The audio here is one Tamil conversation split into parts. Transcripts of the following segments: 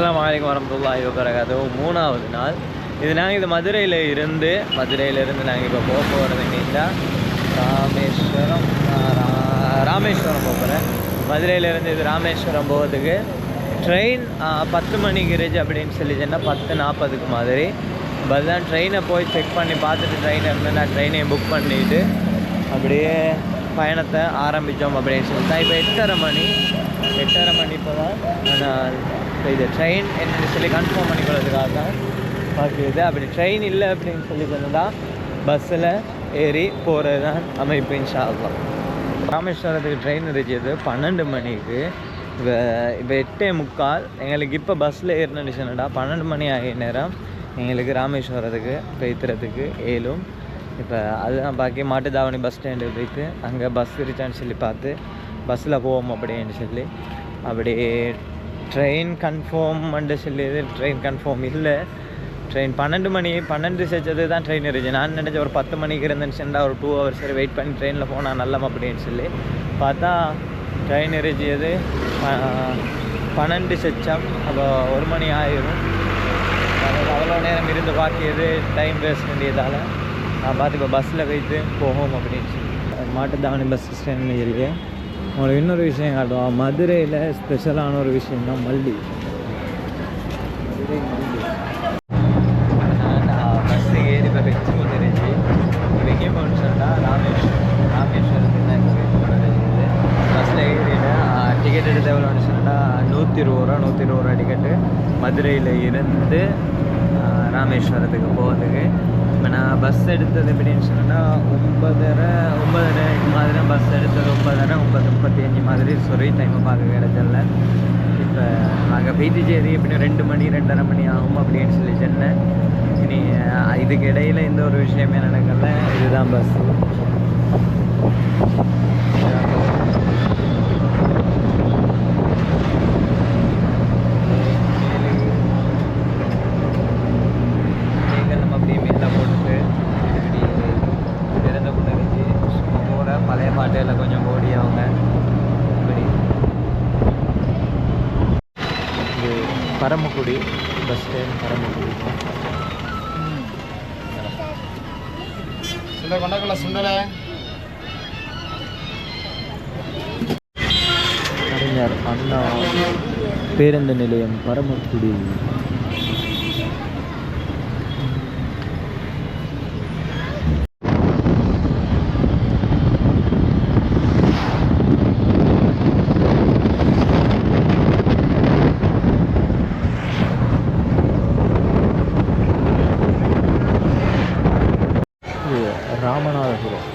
அஸ்லாம் அலைக்கும் வரமத்துல்லாஹி வபரகாத்து மூணாவது நாள். இது நாங்கள் இது மதுரையில் இருந்து மதுரையிலேருந்து நாங்கள் இப்போ போக போகிறது எங்கன்னா ராமேஸ்வரம் ரா- ராமேஸ்வரம் போக போகிறேன் மதுரையிலேருந்து இது ராமேஸ்வரம் போகிறதுக்கு ட்ரெயின் பத்து மணிக்கு இருந்துச்சு அப்படின்னு சொல்லி சொன்னால் பத்து நாற்பதுக்கு மாதிரி. பட் தான் ட்ரெயினை போய் செக் பண்ணி பார்த்துட்டு ட்ரெயின் இருந்து நான் ட்ரெயினையும் புக் பண்ணிவிட்டு அப்படியே பயணத்தை ஆரம்பித்தோம் அப்படின்னு சொல்லிட்டு இப்போ எட்டரை மணி எட்டரை மணி இப்போ தான் நான் இப்போ இது ட்ரெயின் என்னன்னு சொல்லி கன்ஃபார்ம் பண்ணிக்கிறதுக்காக தான் பார்க்குறது அப்படி ட்ரெயின் இல்லை அப்படின்னு சொல்லி சொன்னால் பஸ்ஸில் ஏறி போகிறது தான் அமைப்பு இன்ஷா ராமேஸ்வரத்துக்கு ட்ரெயின் இருக்குது. பன்னெண்டு மணிக்கு. இப்போ இப்போ எட்டே முக்கால். எங்களுக்கு இப்போ பஸ்ஸில் ஏறினு சொன்னடா பன்னெண்டு மணி ஆகிய நேரம் எங்களுக்கு ராமேஸ்வரத்துக்கு பேத்துறதுக்கு ஏழும். இப்போ அதுதான் பாக்கி மாட்டுதாவணி பஸ் ஸ்டாண்டு போயிட்டு அங்கே பஸ் இருக்கான்னு சொல்லி பார்த்து பஸ்ஸில் போவோம் அப்படின்னு சொல்லி அப்படியே ட்ரெயின் கன்ஃபார்ம் பண்ண சொல்லி ட்ரெயின் கன்ஃபார்ம் இல்லை. ட்ரெயின் பன்னெண்டு மணி பன்னெண்டு சேர்த்தது தான் ட்ரெயின் இருந்துச்சு. நான் நினச்ச ஒரு பத்து மணிக்கு இருந்துச்சுன்னா ஒரு டூ ஹவர்ஸ் சரி வெயிட் பண்ணி ட்ரெயினில் போனால் நல்லம் அப்படின்னு சொல்லி. பார்த்தா ட்ரெயின் இருந்துச்சது பன்னெண்டு செச்சம். அப்போ ஒரு மணி ஆயிரும். அவ்வளோ நேரம் இருந்து பார்க்கியது டைம் வேஸ்ட் வேண்டியதால். நான் பார்த்து இப்போ பஸ்ஸில் வைத்து போகும் அப்படின்னு சொல்லி. மாட்டுத்தாவணி பஸ் ஸ்டாண்ட் ஏரியா உங்களுக்கு இன்னொரு விஷயம் காட்டுவோம். மதுரையில் ஸ்பெஷலான ஒரு விஷயம் தான் மல்லி மதுரை மல்லி நான் பஸ் ஏறி இப்போ தெரிஞ்சு வந்துருச்சு இப்போ எங்கே போகணும்னு சொன்னால் ராமேஸ்வரம் ராமேஸ்வரத்துக்கு தான் இருக்குது பஸ்ஸில் ஏறினேன் டிக்கெட் எடுத்து எவ்வளோன்னு சொன்னால் நூற்றி இருபது ரூபா நூற்றி இருபது ரூபா டிக்கெட்டு மதுரையில் இருந்து ராமேஸ்வரத்துக்கு போகிறதுக்கு இப்போ நான் பஸ் எடுத்தது எப்படின்னு சொன்னால் ஒன்பதரை ஒன்பதரை மாதிரி தான் பஸ் எடுத்தது ஒன்பதரை ஒன்பது முப்பத்தி அஞ்சு மாதிரி சொல்லி டைமை பார்க்க கிடச்சல இப்போ நாங்கள் பெய்திச்சேரி எப்படியும் ரெண்டு மணி ரெண்டரை மணி ஆகும் அப்படின்னு சொல்லி சொன்னேன். இனி இதுக்கு இடையில எந்த ஒரு விஷயமே நடக்கல இதுதான் பஸ் நம்ம அப்படியே மேலே போட்டுட்டு இப்படி திறந்த கொண்டு வச்சு போகிற பழைய பாட்டுகளை கொஞ்சம் ஓடி அவங்க இப்படி. இது பரமக்குடி பஸ் ஸ்டாண்ட் பரமக்குடி. சுண்டல் கொண்டக்கல சுண்டலை. அறிஞர் அண்ணா பேருந்து நிலையம் பரமக்குடி இது ராமநாதபுரம்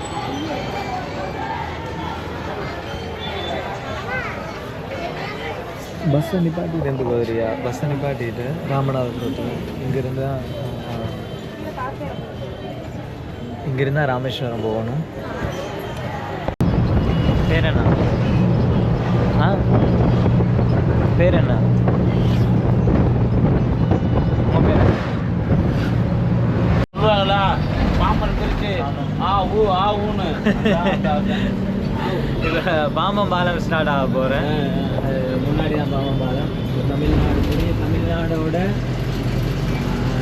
பஸ்ஸை நிப்பாட்டிட்டு இருந்து போதுரியா பஸ்ஸை நிப்பாட்டிட்டு ராமநாதபுரத்தில் இங்கேருந்து இங்கேருந்தா ராமேஸ்வரம் போகணும். பேர்? என்ன ஆ பேர் என்ன பாம்பம் பாலம் ஸ்டார்ட் ஆக போகிறேன் தான் பாம்பம் பாலம் தமிழ்நாடு பெரிய தமிழ்நாடோட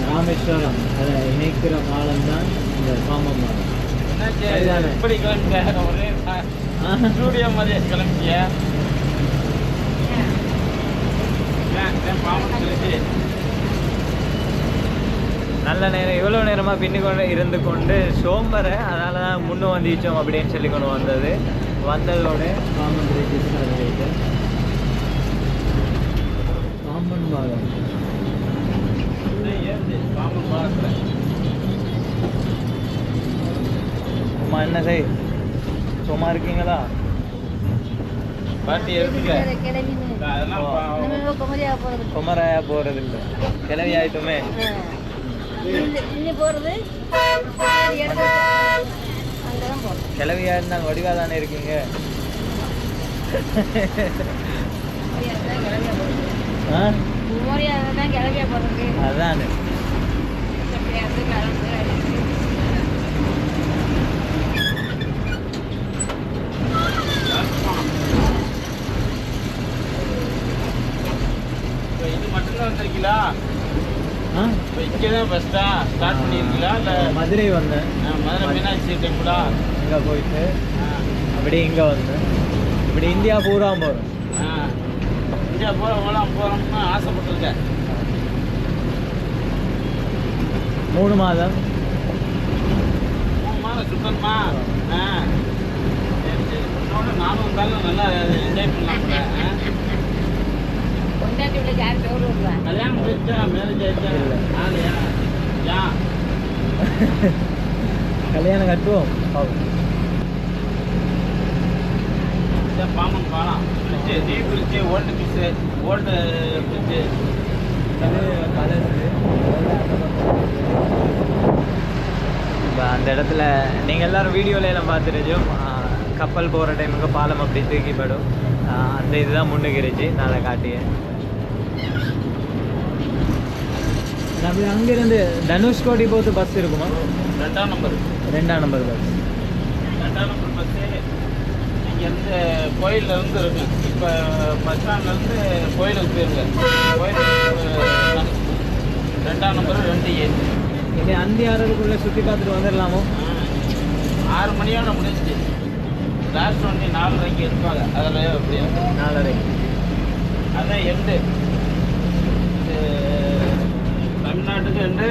ராமேஸ்வரம் அதை இணைக்கிற பாலம் தான் இந்த பாம்பம் பாலம் ஒரே ஸ்டூடியோ மாதிரி பிரிச்சு நல்ல நேரம். இவ்வளோ நேரமாக பின்னு கொண்டு இருந்து கொண்டு சோம்பரை அதனால தான் முன்ன வந்துச்சோம் அப்படின்னு சொல்லி கொண்டு வந்தது. வந்ததோட ரெஜிஸ்டர் ஆகிட்டு பாம்பன் பாலம் ஏறுது பாம்பன் பாலத்துல அம்மா என்ன செய்? சும்மா இருக்கீங்களா? பாட்டி எடுத்துக்க. அதெல்லாம் பா- குமரையா போகிறது இல்லை கிளவி ஆயிட்டுமே. கிளவியா இருந்தாங்க வடிவா தானே இருக்கீங்க? அதானே. வந்திருக்கீங்களா? இப்போ இங்கே தான் ஃபஸ்ட்டா ஸ்டார்ட் பண்ணியிருக்கீங்களா இல்லை மதுரை வந்தேன். மதுரை மீனாட்சி டெம்பிளா? இங்கே போயிட்டு ஆ. அப்படியே இங்கே வந்தேன் இப்படி இந்தியா பூரா போகிறோம் ஆ இந்தியா போகிற போகலாம் போகிறோம்னு ஆசைப்பட்டிருக்கேன். மூணு மாதம். மூணு மாதம் சுத்தமா ஆ. சரி சரி. உன்னோட நானும் இருந்தாலும் நல்லா என்ஜாய் பண்ணலாம் கல்யாணம் முடிச்சா மேரேஜ் ஆயிடுச்சா? இல்ல. ஆலையா யா. கல்யாணம் கட்டுவோம். பாப்போம். பாமன் பாலம். பிரிட்ஜு நீ bridge old bridge old bridge. இப்போ அந்த இடத்துல நீங்கள் எல்லாரும் வீடியோல எல்லாம் பார்த்துருச்சோம் கப்பல் போகிற டைமுக்கு பாலம் அப்படி தூக்கிப்படும் அந்த இதுதான் முன்னுக்கு இருந்துச்சு நாளை காட்டிய. அப்படி அங்கேருந்து தனுஷ்கோடி போது பஸ் இருக்குமா? ரெண்டாம் நம்பர் ரெண்டாம் நம்பர் பஸ் ரெண்டாம் நம்பர் பஸ்ஸு இங்கேருந்து கோயிலில் இருந்து இருக்கு? இப்போ பஸ் ஸ்டாண்ட்லேருந்து கோயிலுக்கு போயிருங்க. கோயிலுக்கு ரெண்டாம் நம்பர் ரெண்டு ஏ இது அந்தி ஆறதுக்குள்ளே சுற்றி பார்த்துட்டு வந்துடலாமோ? ஆறு மணியோட முடிஞ்சிச்சு. லாஸ்ட் வண்டி நாலரைக்கு இருப்பாங்க அதில் அப்படியே. நாலரை. அதான் எண்டு தமிழ்நாட்டுக்கு எண்டு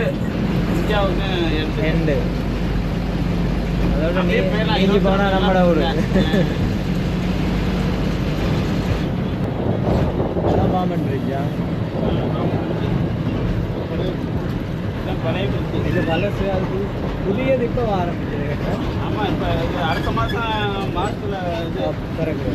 இந்தியாவுக்கு எண்டு எண்டு அதோட நீ போனால் நம்மட ஊர். Bridge. இது பழசு அது புது- புதியது இப்போ ஆரம்பிச்சது ஆமாம் இப்போ அடுத்த மாதம் மாதத்தில் பிறகு.